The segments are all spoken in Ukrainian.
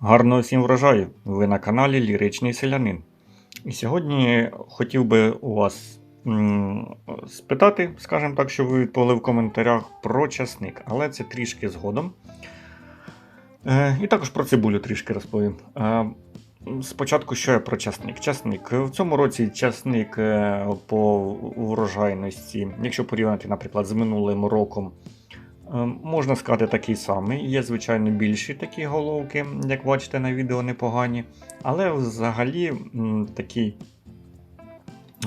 Гарного всім врожаю! Ви на каналі Ліричний Селянин. І сьогодні хотів би у вас спитати, скажімо так, що ви відповіли в коментарях про часник, але це трішки згодом. Е, і також про цибулю трішки розповім. Е, спочатку, що я про часник. Часник. В цьому році часник е, по врожайності, якщо порівняти, наприклад, з минулим роком, Можна сказати, такий самий. Є, звичайно, більші такі головки, як бачите на відео, непогані. Але взагалі такий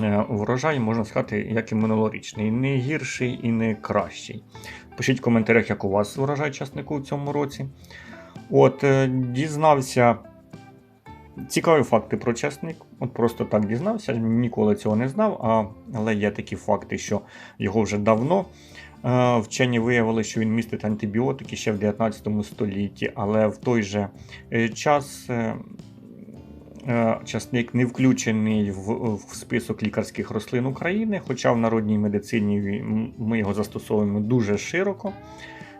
е, врожай, можна сказати, як і минулорічний. Не гірший і не кращий. Пишіть в коментарях, як у вас врожай часнику в цьому році. От, е, дізнався. Цікаві факти про часник. От просто так дізнався, ніколи цього не знав, але є такі факти, що його вже давно Е, Вчені виявили, що він містить антибіотики ще в 19 столітті, але в той же е, час е, е, часник не включений в, в список лікарських рослин України, хоча в народній медицині ми його застосовуємо дуже широко.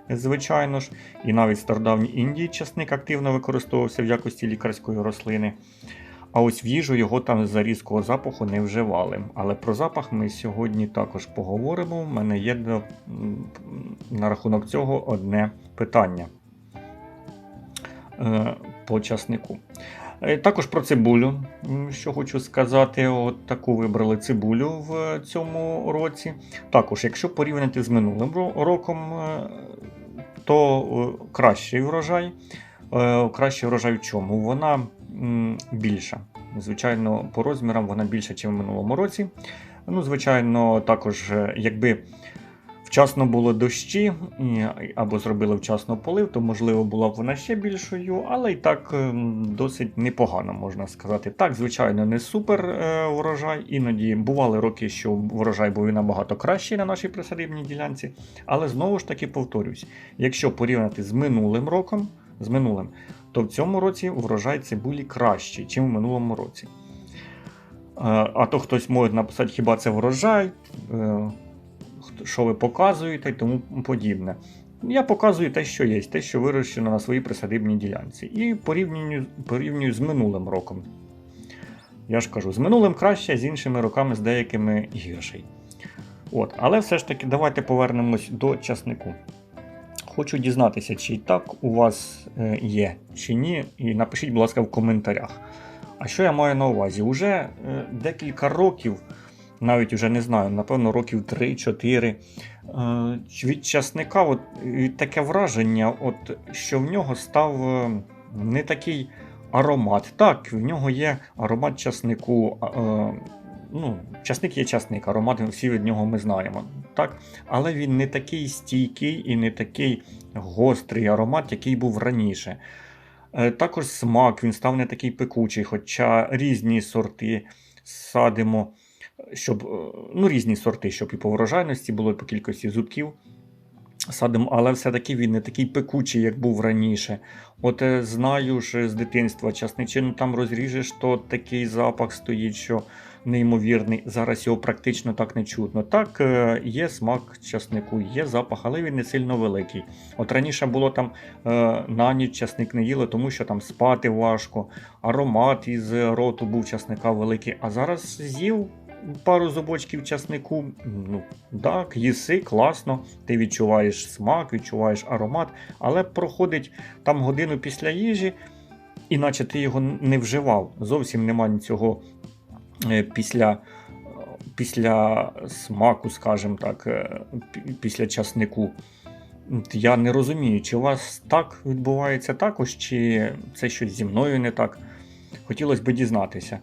Звичайно ж, і навіть в стародавній Індії часник активно використовувався в якості лікарської рослини. А ось в їжу його там за різкого запаху не вживали. Але про запах ми сьогодні також поговоримо. У мене є на рахунок цього одне питання е, по часнику. Е, Також про цибулю, що хочу сказати, от таку вибрали цибулю в цьому році. Також, якщо порівняти з минулим роком, е, то кращий врожай. Кращий врожай в чому? Вона більша. Звичайно, по розмірам вона більша, ніж в минулому році. Ну, звичайно, також, е, якби вчасно було дощі або зробили вчасно полив, то можливо була б вона ще більшою, але і так досить непогано, можна сказати. Так, звичайно, не супер е, врожай. Іноді бували роки, що врожай був і набагато кращий на нашій присадибній ділянці. Але знову ж таки повторюсь, якщо порівняти з минулим роком, з минулим, то в цьому році врожай цибулі кращий, ніж в минулому році. Е, А то хтось може написати, хіба це врожай, е, що ви показуєте і тому подібне. Я показую те, що є, те, що вирощено на своїй присадибній ділянці. І порівнюю, порівнюю з минулим роком. Я ж кажу, з минулим краще, з іншими роками, з деякими гірший. От, але все ж таки, давайте повернемось до часнику. Хочу дізнатися, чи так у вас е, є, чи ні, і напишіть, будь ласка, в коментарях. А що я маю на увазі? Уже е, декілька років, навіть уже не знаю, напевно, років 3-4. е, Від часника от, таке враження, от, що в нього став не такий аромат. Так, в нього є аромат часнику. Ну, часник є часник, аромат всі від нього ми знаємо. Так? Але він не такий стійкий і не такий гострий аромат, який був раніше. Е, Також смак він став не такий пекучий, хоча різні сорти садимо, щоб е, ну, різні сорти, щоб і по врожайності було, і по кількості зубків. Садимо, але все-таки він не такий пекучий, як був раніше. От е, знаю ж з дитинства, часничину там розріжеш, то такий запах стоїть, що неймовірний. Зараз його практично так не чутно. Так, е, є смак часнику, є запах, але він не сильно великий. От раніше було там е, на ніч часник не їли, тому що там спати важко, аромат із роту був часника великий. А зараз з'їв пару зубочків часнику. Ну так, їси, класно. Ти відчуваєш смак, відчуваєш аромат, але проходить там годину після їжі, іначе ти його не вживав. Зовсім немає цього після. Після смаку, скажімо так, е, після часнику. Я не розумію, чи у вас так відбувається також, чи це щось зі мною не так. Хотілося б дізнатися,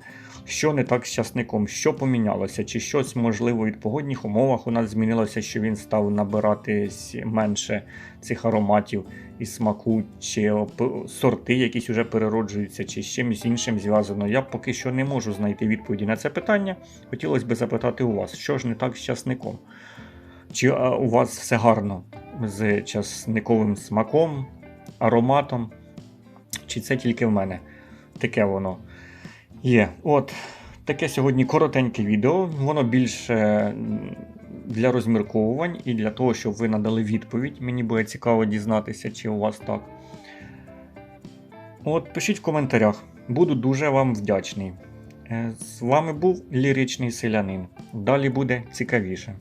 що не так з часником, що помінялося, чи щось можливо від погодних умовах у нас змінилося, що він став набиратись менше цих ароматів і смаку, чи сорти якісь вже перероджуються, чи з чимось іншим зв'язано. Я поки що не можу знайти відповіді на це питання. Хотілося б запитати у вас, що ж не так з часником? Чи у вас все гарно з часниковим смаком, ароматом? Чи це тільки в мене? Таке воно є. От таке сьогодні коротеньке відео. Воно більше для розмірковувань і для того, щоб ви надали відповідь. Мені буде цікаво дізнатися, чи у вас так. От пишіть в коментарях, буду дуже вам вдячний. Е, З вами був ліричний селянин. Далі буде цікавіше.